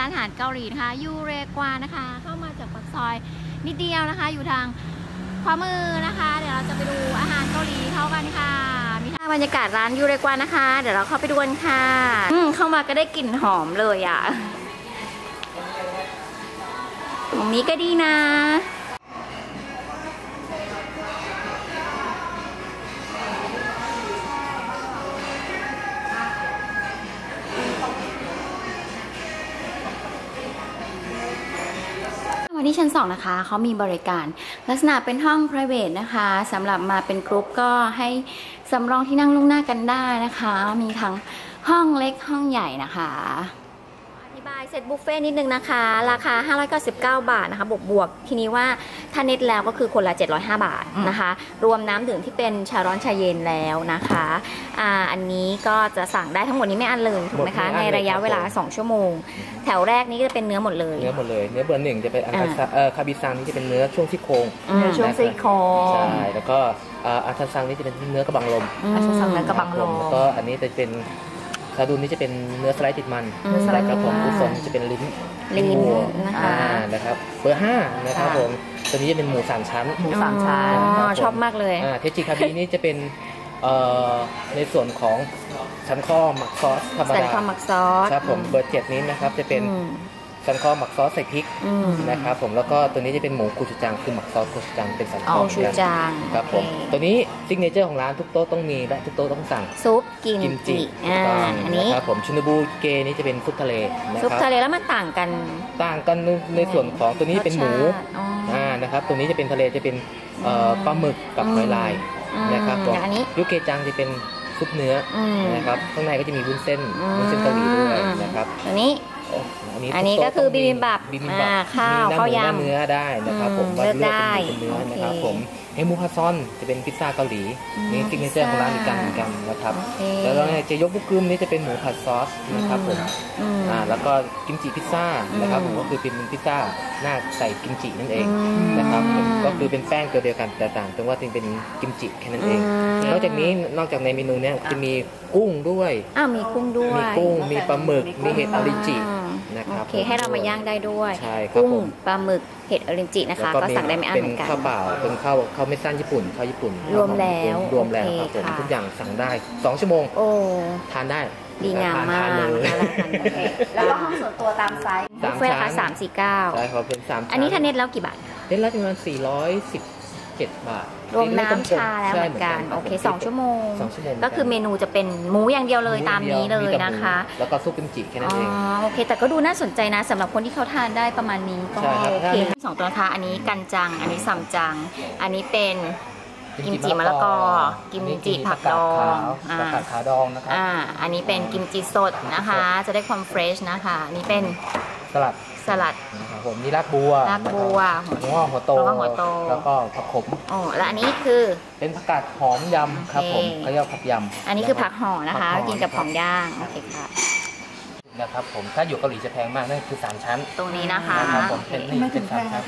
ร้านอาหารเกาหลีนะคะยูเรกวานะคะ เข้ามาจากปากซอยนิดเดียวนะคะ อยู่ทางขวามือนะคะ เดี๋ยวเราจะไปดูอาหารเกาหลีเข้ากันค่ะมีทางบรรยากาศร้านยูเรกวานะคะ เดี๋ยวเราเข้าไปดูกันค่ะอืมเข้ามาก็ได้กลิ่นหอมเลยอะตรงนี้ก็ดีนะันที่ชั้น 2 นะคะเขามีบริการ ลักษณะเป็นห้อง private นะคะสำหรับมาเป็นกรุ๊ปก็ให้สำรองที่นั่งล่วงหน้ากันได้นะคะ มีทั้งห้องเล็กห้องใหญ่นะคะ ธิบายเซตบุฟเฟ่ต์นิดนึงนะคะ ราคา 599 บาทนะคะบวกบวกๆทีนี้ว่าถ้าเน็ตแล้วก็คือคนละ 705 บาทนะคะ รวมน้ำดื่มที่เป็นชาร้อนชาเย็นแล้วนะคะอ่าอันนี้ก็จะสั่งได้ทั้งหมดนี้ไม่อันเลยถูกไหมคะ หมดไม่ในอั้นเลยระยะครับเวลาผม 2 ชั่วโมง แถวแรกนี้ก็จะเป็นเนื้อหมดเลยเนื้อหมดเลย เนื้อเบอร์หนึ่งจะเป็นอันอ่าคาเอ่อคาบิซังนี่จะเป็นเนื้อช่วงซี่โครงอืมช่วงซี่โครงใช่แล้วก็อ่าอัลทาซังนี่จะเป็นเนื้อกระบังลมอืม อาชสังนั้นกระบังลม แล้วก็อันนี้จะเป็นคาดูนนี่จะเป็นเนื้อสไลด์ติดมันอืมแล้วก็ผมอุซนจะเป็นลิ้นลิ้นวัวนะคะ อ่านะครับเบอร์ห้านะครับค่ะ ผมตัวนี้จะเป็นหมูสามชั้น หมูสามชั้น อ๋อครับผมชอบมากเลย อ่าเทจิคาบินี่จะเป็นเอ่อในส่วนของชั้นข้อหมักซอสธรรมใส่ดาความหมักซอสครับผมเบอร์เจ็ดนี้นะครับจะเป็นอืม ชั้นข้อหมักซอสใส่พริกอืมนะครับผมแล้วก็ตัวนี้จะเป็นหมูกูชูจังคือหมักซอสกูชูจังเป็นสันคอ๋ออเหมืชูอนกันจางครับผมโอเตัวนี้ซิกเนเจอร์ของร้านทุกโต๊ะต้องมีและทุกโต๊ะต้องสั่งซุปกิมกิมจิจิอ่าต้องอันนี้นะครับผมชินบูเกนี่จะเป็นซุปทะเลนะซุปครับทะเลแล้วมันต่างกัน ต่างกันในส่วนของตัวนี้เป็นหมูรสชาติอ๋อออ่านะครับตัวนี้จะเป็นทะเลจะเป็นเอ่อปลาหมึกกับหอยลายอืมนะครับผมอย่างอันนี้ยุเกจังจะเป็นซุปเนื้ออืมนะครับข้างในก็จะมีวุ้นเส้นอืมวุ้นเส้นเกาหลีด้วยนะครับตัวนี้โอ้อันนี้ อันนี้ทุโต๊ะก็คือต้งมีบิบิมบับบิบิมบับอ่าข้าวมีหน้ข้าวหมูหน้ยำเนื้อได้นะครับผมอืมว่าเลือกเลือกได้เป็นหมูเป็นเนื้อนะครับโอเคผมเฮมูฮาซอนจะเป็นพิซซ่าเกาหลีอืมนี่ซิกเนเจอร์ของร้านอีกกันพิเหซมืซ่าอนกันนะครับโอเคแล้วก็เจยกบุกกึมนี่จะเป็นหมูผัดซอสนะครับผมอืมอ่าแล้วก็กิมจิพิซซ่านะครับอืผมมก็คือเป็นพิซซ่าหน้าใส่กิมจินั่นเองอืมนะครับผมก็คือเป็นแป้งตัวเดียวกันแต่ต่างตรงว่าเป็นกิมจิแค่นั้นเองอืมนอกจากนี้นอกจากในเมนูเนี้ยจะมีกุ้งด้วยอ้าวมีกุ้งด้วยมีกุ้งมีปลาหมึกมีมีกุ้งเห็ดออริจิอืมนะครับ โอเคให้เรามาย่างได้ด้วยใช่ครับกุ้งผมปลาหมึกเห็ดออรินจินะคะ ก็สั่งได้ไม่อั้นเป็เหมือนกันข้าวเปล่าเป็นข้าวข้าวเม็ดสั้นญี่ปุ่นข้าวญี่ปุ่นรวมแล้วรวมแล้วครับโอผมเคค่ะทุกอย่างสั่งได้สองชั่วโมงโอ้ทานได้ดีงามมากทนเลยน่ารักจังโอเคแล้วก็ห้องส่วนตัวตามไซส์บุฟเฟ่ต์ราคาสามสี่เก้าใช่ครับเป็นสามอันนี้ถ้าเน็ตแล้วกี่บาทเล่นละประมาณ417บาทรวมน้ำชาแล้วเหมือนกันใโอเคสองชั่วโมงสองชั่วโมง ก็คือเมนูจะเป็นหมูอย่างเดียวเลยตามนี้เลยแต่หมูนะคะ แล้วก็ซุปกิมจิแค่นั้อ๋นอเองโอเค แต่ก็ดูน่าสนใจนะสำหรับคนที่เขาทานได้ประมาณนี้ก็ใช่ครับโอเคสองตัวนะคะอันนี้กันจัง อันนี้ซัมจัง อันนี้เป็นกิมจิมะละกอ กิมจิผักดองอ่าผักกาดขาวดองนะครับอ่าอันนี้เป็นกิมจิสดนะคะ จะได้ความเฟรชนะคะ อันนี้เป็น สลัดสลัดนะครับผมนี่รากบัวรากบัวหัวงอกหัวโต หัวงอกหัวโต แล้วก็ผักขมโอ้แล้วอันนี้คือ เป็นผักกาดหอมยำครับผมโอเคเขาเรียกว่าผักยำอันนี้คือผักห่อนะคะผัห่กินกับของย่างโอเคค่ะนะครับผมถ้าอยู่เกาหลีจะแพงมากนั่นคือสามชั้น ตรงนี้นะคะนะครับผมโอเคเป็นนี่เป็นสามชั้น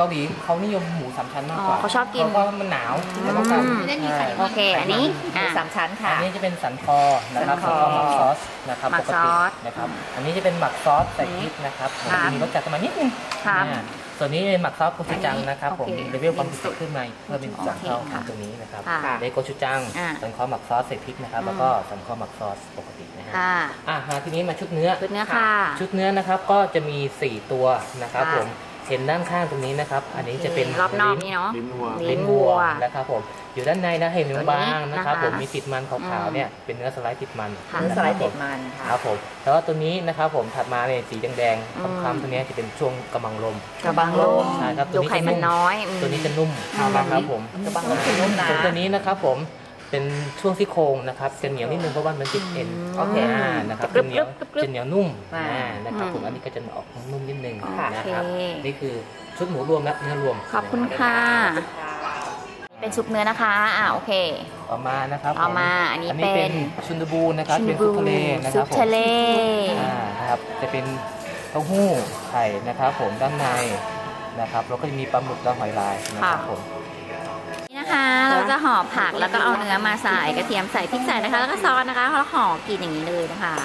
เกาหลีเขานิยมหมูสามชั้นมากกว่าอ๋อเขาชอบกิน เพราะว่ามันหนาวแล้วก็กันอืมใช่โอเค อันนี้หมูอะ สามชั้นค่ะ อันนี้จะเป็นสันคอนะครับสัสันนคคออหมักซอสนะครับหมัปกกซติอสนะครับ อันนี้จะเป็นหมักซอสใส่พริกนะครับผมครับจะมีรสจัดประมาณนิดนึงครับอ่าส่วนนี้เป็นหมักซอสโกชูจังนะครับผมโอเคเลเวลความพิเศษขึ้นมาเพื่อเป็นสามเท่าโอเคขค่ะองตรงนี้นะครับค่ะเลโกชูจังอ่าสันคอหมักซอสใส่พริกนะครับอืมแล้วก็สันคอหมักซอสปกตินะฮะค่ะอะมาทีนี้มาชุดเนื้อ ชุดเนื้อค่ะ ชุดเนื้อนะครับก็จะมี 4 ตัวนะครับค่ะผม เห็นด้านข้างตรงนี้นะครับ อันนี้จะเป็นรอบนอกนี่เนาะลิ้นวัวลิ้นวัวนะครับผมอยู่ด้านในนะเห็นตัวนี้บางๆนะครับนะคะผมมีติดมันขาวอืๆมเนี่ยเป็นเนื้อสไลด์ติดมันค่ะเนื้อสไลด์ติดมันคค่ะรับผมแล้วก็ตัวนี้นะครับผมถัดมาเนี่ยสีแดงอืมๆคล้ำๆตัวเนี้ยจะเป็นช่วงกำลังลมกระบังลมใช่ครับดูไขมันน้อยอืมตัวนี้จะนุ่มอืมนะครับผมกระบังลมคือนุ่มนะส่วนตัวนี้นะครับผม เป็นช่วงซี่โครงนะครับจะเหนียวนิดนึงเพราะว่ามันติดเอ็นโอเคอ่านะครับกรึจะบเหนียวกรึบกรึบจะเหนียวนุ่มอ่าอ่านะครับผมอืมอันนี้ก็จะออกนุ่มนิดนึงค่ะนะครับโอเคนี่คือชุดหมูรวมและเนื้อรวมขอบคุณค่ะ เป็นซุปเนื้อนะคะอ่าโอเคต่อมานะครับต่อผมาอันนี้อันนี้เป็นเป็นชุนดบูนะครับเป็นซุปทะเลนะคซุรับปผมทะเลอ่านะครับจะเป็นเต้าหู้ไข่นะครับ ผมด้านในนะครับแล้วก็จะมีปลาหมึกและหอยลายนะครับค่ะผม นี่นะคะ เราจะห่อผักแล้วก็เอาเนื้อมาใส่กระเทียมใส่พริกใส่นะคะ แล้วก็ซอสนะคะแล้วห่อกินอย่างนี้เลยนะคะ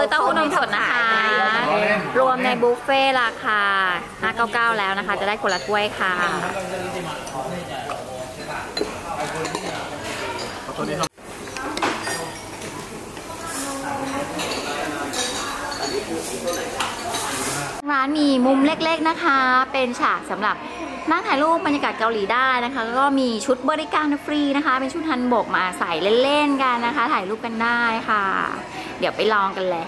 อเต้าหู้นมสดนะคะ รวมในบุฟเฟ่ต์ราคา 599 แล้วนะคะ จะได้คนละถ้วยค่ะร้านมีมุมเล็กๆนะคะ เป็นฉากสำหรับนั่งถ่ายรูปบรรยากาศเกาหลีได้นะคะแล้วก็มีชุดบริการฟรีนะคะ เป็นชุดฮันบกมาใส่เล่นๆกันนะคะ ถ่ายรูปกันได้ค่ะ เดี๋ยวไปลองกันเลย